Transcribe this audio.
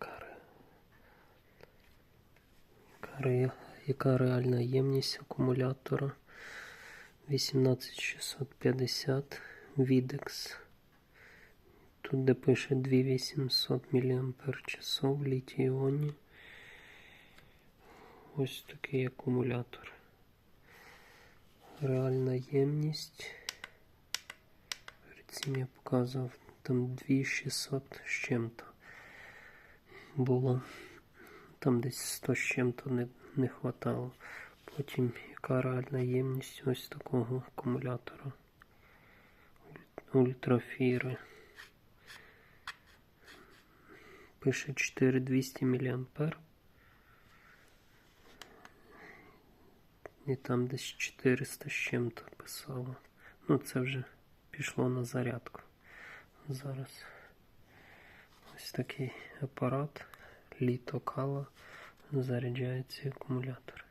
яка, ре- яка, реальна ємність акумулятора 18650 Videx. Тут де пише 2800 мАч літій іоні. Ось такий акумулятор. Реальна ємність. Перед цим я показував там 2600 з чим-то було. Там десь 100 з чим-то не, не хватало. Потім яка реальна ємність ось такого акумулятора. Ультрафіри. Пише 4200 мА. І там десь 400 з чим-то писало. Ну, це вже пішло на зарядку. Зараз ось такий апарат літокала заряджається акумулятори.